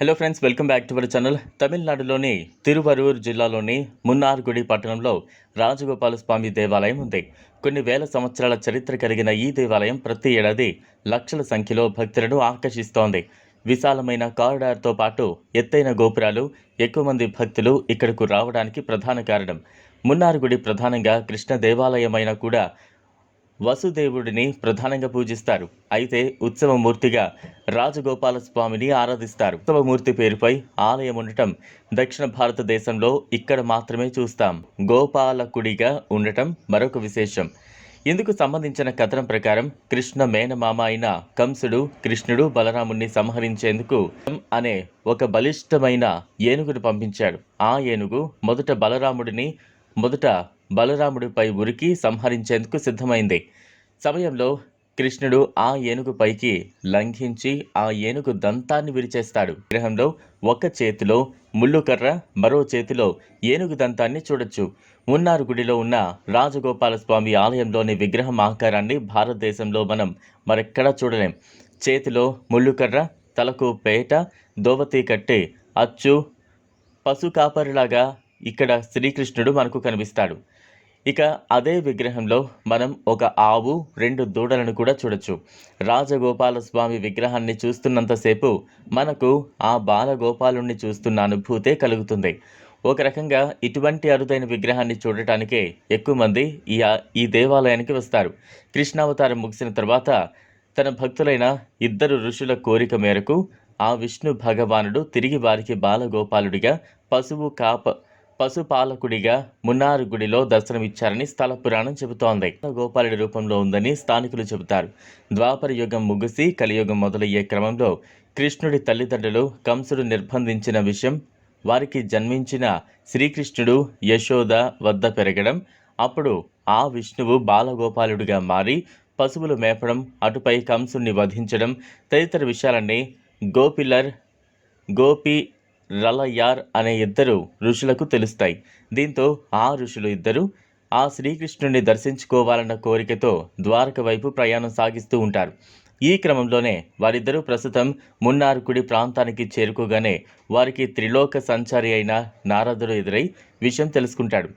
Hello friends welcome back to our channel తమిళనాడులోని తిరువరూర్ జిల్లాలోని మున్నార్గుడి పట్టణంలో రాజగోపాల స్వామి దేవాలయం ఉంది. కొన్ని వేల సంవత్సరాల చరిత్ర కలిగిన ఈ దేవాలయం ప్రతి ఏడాది లక్షల సంఖ్యలో భక్తులను ఆకర్షిస్తోంది. విశాలమైన కారిడార్తో పాటు ఎత్తైన గోపురాలు ఎక్కువ మంది భక్తులు ఇక్కడకు రావడానికి ప్రధాన కారణం. మున్నార్గుడి ప్రధానంగా కృష్ణ దేవాలయమైనా కూడా వసుదేవుడిని ప్రధానంగా పూజిస్తారు. అయితే ఉత్సవమూర్తిగా రాజగోపాలస్వామిని ఆరాధిస్తారు. ఉత్సవమూర్తి పేరుపై ఆలయం ఉండటం దక్షిణ భారతదేశంలో ఇక్కడ మాత్రమే చూస్తాం. గోపాలకుడిగా ఉండటం మరొక విశేషం. ఇందుకు సంబంధించిన కథనం ప్రకారం కృష్ణ మేనమామ అయిన కంసుడు కృష్ణుడు బలరాముణ్ణి సంహరించేందుకు అనే ఒక బలిష్టమైన ఏనుగును పంపించాడు. ఆ ఏనుగు మొదట బలరాముడిని మొదట బలరాముడిపై ఉరికి సంహరించేందుకు సిద్ధమైంది. సమయంలో కృష్ణుడు ఆ ఏనుగు పైకి లంఘించి ఆ ఏనుగు దంతాన్ని విరిచేస్తాడు. విగ్రహంలో ఒక చేతిలో ముళ్ళుకర్ర మరో చేతిలో ఏనుగు దంతాన్ని చూడొచ్చు. మున్నారు గుడిలో ఉన్న రాజగోపాలస్వామి ఆలయంలోని విగ్రహం ఆకారాన్ని భారతదేశంలో మనం మరెక్కడా చూడలేం. చేతిలో ముళ్ళుకర్ర తలకు పేట దోవతి కట్టి అచ్చు పశు కాపరిలాగా ఇక్కడ శ్రీకృష్ణుడు మనకు కనిపిస్తాడు. ఇక అదే విగ్రహంలో మనం ఒక ఆవు రెండు దూడలను కూడా చూడొచ్చు. రాజగోపాలస్వామి విగ్రహాన్ని చూస్తున్నంతసేపు మనకు ఆ బాలగోపాలుణ్ణి చూస్తున్న అనుభూతే కలుగుతుంది. ఒక రకంగా ఇటువంటి అరుదైన విగ్రహాన్ని చూడటానికే ఎక్కువ మంది ఈ ఈ దేవాలయానికి వస్తారు. కృష్ణావతారం ముగిసిన తర్వాత తన భక్తులైన ఇద్దరు ఋషుల కోరిక మేరకు ఆ విష్ణు భగవానుడు తిరిగి వారికి బాలగోపాలుడిగా పశువు కాప పశుపాలకుడిగా మున్నారు గుడిలో దర్శనమిచ్చారని స్థల పురాణం చెబుతోంది. గోపాలుడి రూపంలో ఉందని స్థానికులు చెబుతారు. ద్వాపర యుగం ముగిసి కలియుగం మొదలయ్యే క్రమంలో కృష్ణుడి తల్లిదండ్రులు కంసుడు నిర్బంధించిన విషయం వారికి జన్మించిన శ్రీకృష్ణుడు యశోద వద్ద పెరగడం అప్పుడు ఆ విష్ణువు బాలగోపాలుడిగా మారి పశువులు మేపడం అటుపై కంసుడిని వధించడం తదితర విషయాలన్నీ గోపిల్లర్ గోపి రలయార్ అనే ఇద్దరు ఋషులకు తెలుస్తాయి. దీంతో ఆ ఋషులు ఇద్దరు ఆ శ్రీకృష్ణుడిని దర్శించుకోవాలన్న కోరికతో ద్వారక వైపు ప్రయాణం సాగిస్తూ ఉంటారు. ఈ క్రమంలోనే వారిద్దరూ ప్రస్తుతం మున్నార్కుడి ప్రాంతానికి చేరుకోగానే వారికి త్రిలోక సంచారి అయిన నారదుడు ఎదురై విషయం తెలుసుకుంటాడు.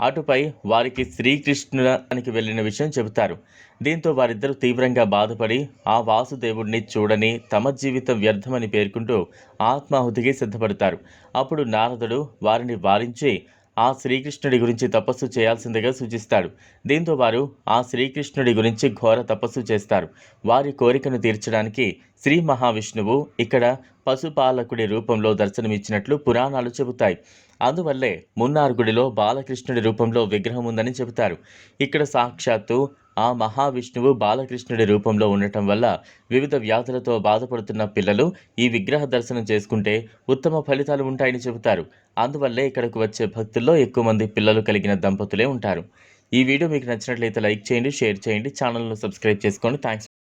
అటుపై వారికి శ్రీకృష్ణుడానికి వెళ్ళిన విషయం చెబుతారు. దీంతో వారిద్దరూ తీవ్రంగా బాధపడి ఆ వాసుదేవుడిని చూడని తమ జీవితం వ్యర్థమని పేర్కొంటూ ఆత్మాహుతికి సిద్ధపడతారు. అప్పుడు నారదుడు వారిని వారించి ఆ శ్రీకృష్ణుడి గురించి తపస్సు చేయాల్సిందిగా సూచిస్తాడు. దీంతో వారు ఆ శ్రీకృష్ణుడి గురించి ఘోర తపస్సు చేస్తారు. వారి కోరికను తీర్చడానికి శ్రీ మహావిష్ణువు ఇక్కడ పశుపాలకుడి రూపంలో దర్శనమిచ్చినట్లు పురాణాలు చెబుతాయి. అందువల్లే మున్నార్ గుడిలో బాలకృష్ణుడి రూపంలో విగ్రహం ఉందని చెబుతారు. ఇక్కడ సాక్షాత్తు ఆ మహావిష్ణువు బాలకృష్ణుడి రూపంలో ఉండటం వల్ల వివిధ వ్యాధులతో బాధపడుతున్న పిల్లలు ఈ విగ్రహ దర్శనం చేసుకుంటే ఉత్తమ ఫలితాలు ఉంటాయని చెబుతారు. అందువల్లే ఇక్కడకు వచ్చే భక్తుల్లో ఎక్కువ మంది పిల్లలు కలిగిన దంపతులే ఉంటారు. ఈ వీడియో మీకు నచ్చినట్లయితే లైక్ చేయండి షేర్ చేయండి ఛానల్ను సబ్స్క్రైబ్ చేసుకోండి. థ్యాంక్స్